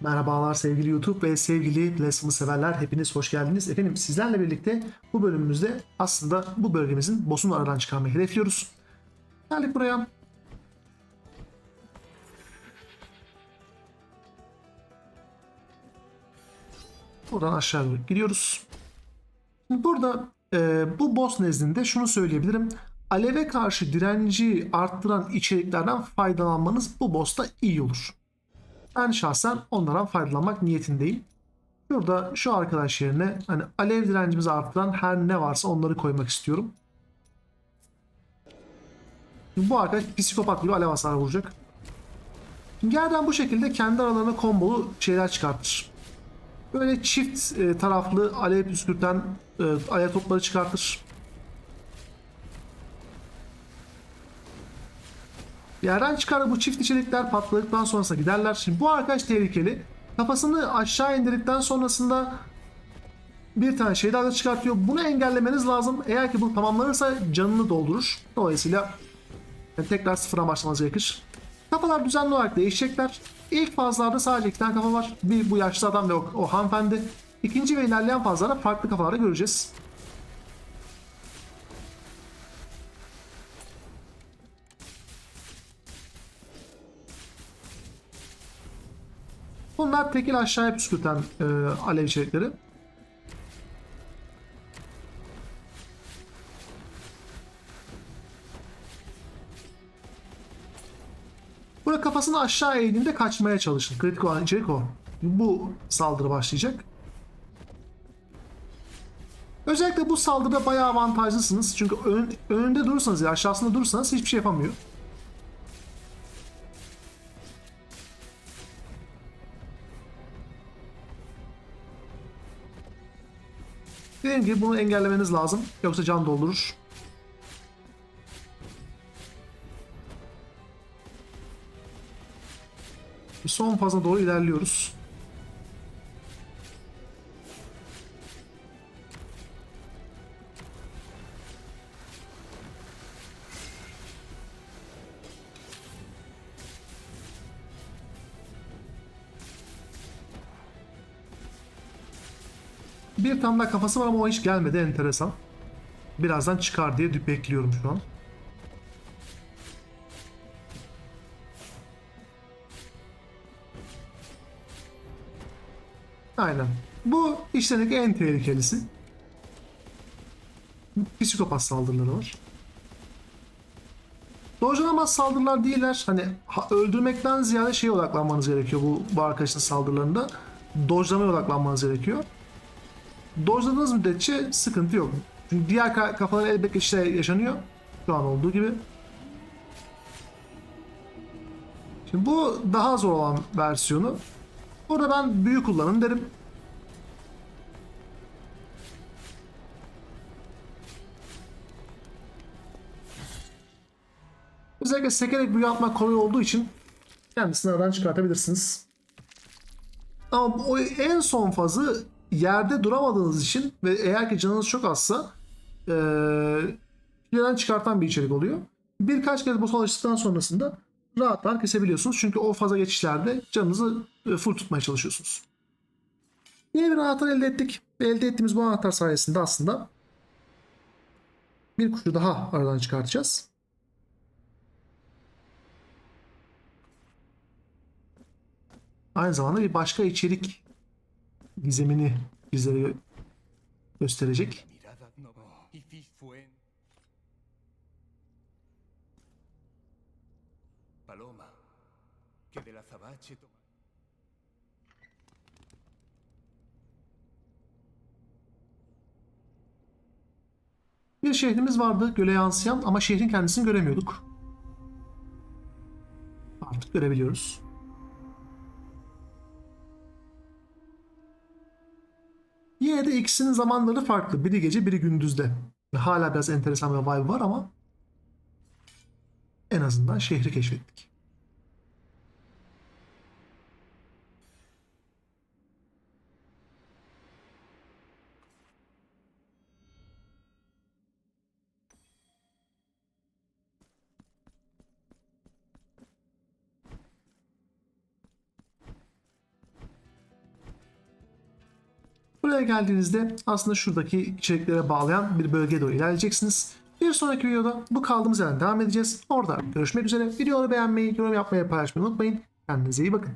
Merhabalar sevgili YouTube ve sevgili Blasphemous severler. Hepiniz hoş geldiniz. Efendim sizlerle birlikte bu bölümümüzde aslında bu bölgemizin boss'unu aradan çıkarmayı hedefliyoruz. Geldik buraya. Buradan aşağı doğru gidiyoruz. Burada e, bu boss nezdinde şunu söyleyebilirim. Aleve karşı direnci arttıran içeriklerden faydalanmanız bu boss'ta iyi olur. Ben şahsen onlardan faydalanmak niyetindeyim. Şurada şu arkadaş yerine hani alev direncimizi arttıran her ne varsa onları koymak istiyorum. Şimdi bu arkadaş psikopat gibi alev hasarı vuracak. Şimdi yerden bu şekilde kendi aralarına kombolu şeyler çıkartır. Böyle çift e, taraflı alev püskürten e, alev topları çıkartır. Yerden çıkar bu çift içerikler patladıktan sonrasında giderler. Şimdi bu arkadaş tehlikeli. Kafasını aşağı indirdikten sonrasında bir tane şey daha da çıkartıyor. Bunu engellemeniz lazım. Eğer ki bu tamamlanırsa canını doldurur. Dolayısıyla yani tekrar sıfıra başlamanız gerekir. Kafalar düzenli olarak değişecekler. İlk fazlarda sadece iki tane kafa var. Bir bu yaşlı adam ve o, o hanımefendi. İkinci ve ilerleyen fazlarda farklı kafalarda göreceğiz. Bunlar tekil aşağıya püskürten e, alev içerikleri. Burada kafasını aşağı eğdiğinde kaçmaya çalışın. Kritik olan içerik o. Bu saldırı başlayacak. Özellikle bu saldırıda bayağı avantajlısınız. Çünkü ön, önünde durursanız ya aşağısında durursanız hiçbir şey yapamıyor. Dediğim gibi bunu engellemeniz lazım. Yoksa can doldurur. Son faza doğru ilerliyoruz. Bir tane daha kafası var ama o hiç gelmedi enteresan. Birazdan çıkar diye bekliyorum şu an. Aynen. Bu işlerindeki en tehlikelisi. Psikopat saldırıları var. Dojlanamaz saldırılar değiller. Hani ha- öldürmekten ziyade şeye odaklanmanız gerekiyor bu, bu arkadaşın saldırılarında. Dojlamaya odaklanmanız gerekiyor. Dojladığınız müddetçe sıkıntı yok. Çünkü diğer ka- kafalar elbette işte yaşanıyor. Şu an olduğu gibi. Şimdi bu daha zor olan versiyonu. Burada ben büyük kullanın derim. Özellikle sekerek büyü atmak kolay olduğu için kendisini aradan çıkartabilirsiniz. Ama o en son fazı yerde duramadığınız için ve eğer ki canınız çok azsa fileden çıkartan bir içerik oluyor. Birkaç kez boss alıştıktan sonrasında rahat kesebiliyorsunuz. Çünkü o faza geçişlerde canınızı e, full tutmaya çalışıyorsunuz. Yeni bir anahtar elde ettik. Elde ettiğimiz bu anahtar sayesinde aslında bir kuşu daha aradan çıkartacağız. Aynı zamanda bir başka içerik gizemini bizlere gö- gösterecek. Bir şehrimiz vardı göle yansıyan ama şehrin kendisini göremiyorduk. Artık görebiliyoruz. Yine de ikisinin zamanları farklı. Biri gece biri gündüzde. Hala biraz enteresan bir vibe var ama en azından şehri keşfettik. Buraya geldiğinizde aslında şuradaki içeriklere bağlayan bir bölgeye doğru ilerleyeceksiniz. Bir sonraki videoda bu kaldığımız yerden devam edeceğiz. Orada görüşmek üzere. Videoları beğenmeyi, yorum yapmayı, paylaşmayı unutmayın. Kendinize iyi bakın.